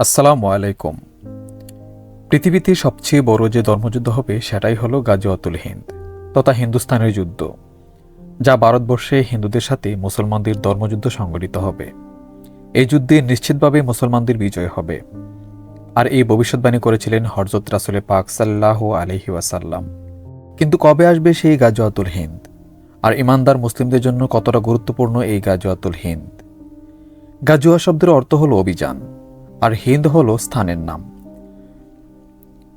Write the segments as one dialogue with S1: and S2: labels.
S1: আসসালামু আলাইকুম। পৃথিবীতে সবচেয়ে বড় যে ধর্মযুদ্ধ হবে সেটাই হলো গাজওয়াতুল হিন্দ, তথা হিন্দুস্তানের যুদ্ধ, যা ভারতবর্ষে হিন্দুদের সাথে মুসলমানদের ধর্মযুদ্ধ সংগঠিত হবে। এই যুদ্ধে নিশ্চিতভাবে মুসলমানদের বিজয় হবে। আর এই ভবিষ্যৎবাণী করেছিলেন হরজত রাসুলে পাক সাল্লাহ আলহি ওয়াসাল্লাম। কিন্তু কবে আসবে সেই গাজওয়াতুল হিন্দ? আর ইমানদার মুসলিমদের জন্য কতটা গুরুত্বপূর্ণ এই গাজওয়াতুল হিন্দ? গাজুয়া শব্দের অর্থ হলো অভিযান। আর হিন্দ হল স্থানের নাম।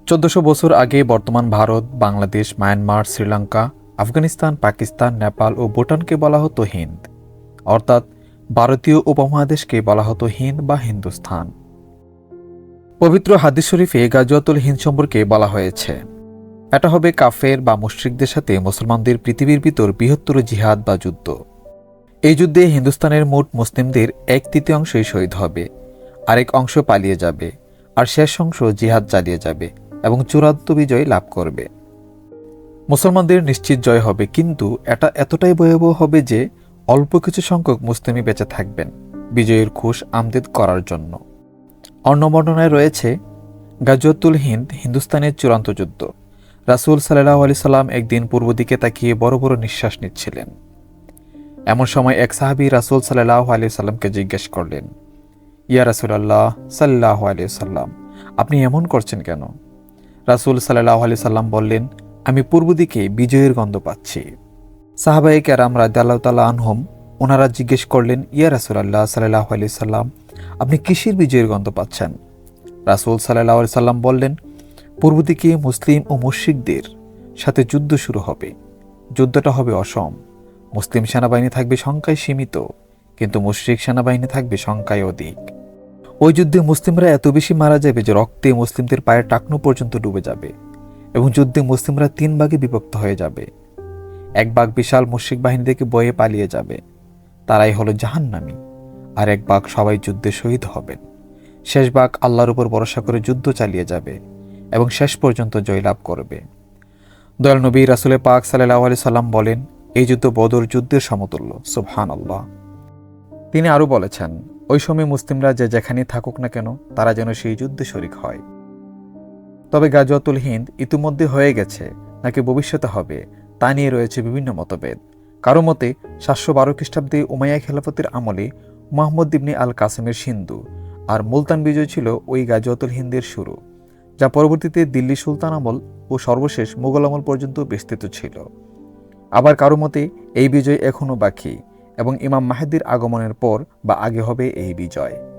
S1: চোদ্দশো বছর আগে বর্তমান ভারত, বাংলাদেশ, মায়ানমার, শ্রীলঙ্কা, আফগানিস্তান, পাকিস্তান, নেপাল ও ভুটানকে বলা হতো হিন্দ। অর্থাৎ ভারতীয় উপমহাদেশকে বলা হতো হিন্দ বা হিন্দুস্থান। পবিত্র হাদিস শরীফে গাজুয়াতুল হিন্দ সম্পর্কে বলা হয়েছে, এটা হবে কাফের বা মুশ্রিকদের সাথে মুসলমানদের পৃথিবীর ভিতর বৃহত্তর জিহাদ বা যুদ্ধ। এই যুদ্ধে হিন্দুস্তানের মোট মুসলিমদের এক তৃতীয়াংশই শহীদ হবে। আরেক অংশ পালিয়ে যাবে, আর শেষ অংশ জিহাদ চালিয়ে যাবে এবং চূড়ান্ত বিজয় লাভ করবে। মুসলমানদের নিশ্চিত জয় হবে, কিন্তু এটা এতটাই ভয়াবহ হবে যে অল্প কিছু সংখ্যক মুসলিমই বেঁচে থাকবেন বিজয়ের খুশ আমদেদ করার জন্য। অন্য বর্ণনায় রয়েছে গাজুয়াতুল হিন্দ, হিন্দুস্তানের চূড়ান্ত যুদ্ধ। রাসুল সাল্লাহ আলি সাল্লাম একদিন পূর্ব দিকে তাকিয়ে বড় বড় নিঃশ্বাস নিচ্ছিলেন। এমন সময় এক সাহাবি রাসুল সাল্লাহ আলি সাল্লামকে জিজ্ঞেস করলেন ইয়া রাসুলাল্লাহ সাল্লাহ আলি সাল্লাম আপনি এমন করছেন কেন? রাসুল সাল্লাহ আলি সাল্লাম বললেন, আমি পূর্ব দিকে বিজয়ের গন্ধ পাচ্ছি। সাহাবাই ক্যারাম রাজ্লাহ তাল্লাহ আনহম, ওনারা জিজ্ঞেস করলেন, ইয়া রাসুলাল্লাহ সাল্লাহ আলি সাল্লাম আপনি কিসের বিজয়ের গন্ধ পাচ্ছেন? রাসুল সাল্লাহ আলি সাল্লাম বললেন, পূর্ব দিকে মুসলিম ও মুশ্রিকদের সাথে যুদ্ধ শুরু হবে। যুদ্ধটা হবে অসম। মুসলিম সেনাবাহিনী থাকবে সংখ্যায় সীমিত, কিন্তু মুশ্রিক সেনাবাহিনী থাকবে সংখ্যায় অধিক। ওই যুদ্ধে মুসলিমরা এত বেশি মারা যাবে যে রক্তে মুসলিমদের পায়ের টাকনু পর্যন্ত ডুবে যাবে এবং যুদ্ধে মুসলিমরা তিন ভাগে বিভক্ত হয়ে যাবে। এক ভাগ বিশাল মুশ্রিক বাহিনী থেকে বয়ে পালিয়ে যাবে, তারাই হলো জাহান্নামী, আর এক ভাগ সবাই যুদ্ধে শহীদ হবেন। শেষ ভাগ আল্লাহর উপর ভরসা করে যুদ্ধ চালিয়ে যাবে এবং শেষ পর্যন্ত জয়লাভ করবে। দয়াল নবী রাসুলে পাক সাল্লাহ আলি সাল্লাম বলেন, এই যুদ্ধ বদর যুদ্ধের সমতুল্য। সুবহান আল্লাহ তিনি আরও বলেছেন ওই সময় মুসলিমরা যে যেখানে থাকুক না কেন, তারা যেন সেই যুদ্ধে শরিক হয়। তবে গাজওয়াতুল হিন্দ ইতিমধ্যে হয়ে গেছে, নাকি ভবিষ্যতে হবে, তা নিয়ে রয়েছে বিভিন্ন মতভেদ। কারও মতে, সাতশো বারো খ্রিস্টাব্দে উমাইয়া খেলাফতের আমলে মোহাম্মদ ইবনি আল কাসেমের সিন্ধু আর মুলতান বিজয় ছিল ওই গাজওয়াতুল হিন্দের শুরু, যা পরবর্তীতে দিল্লি সুলতান আমল ও সর্বশেষ মুঘল আমল পর্যন্ত বিস্তৃত ছিল। আবার কারও মতে, এই বিজয় এখনও বাকি। এবং ইমাম মাহেদির আগমনের পর বা আগে হবে এই বিজয়।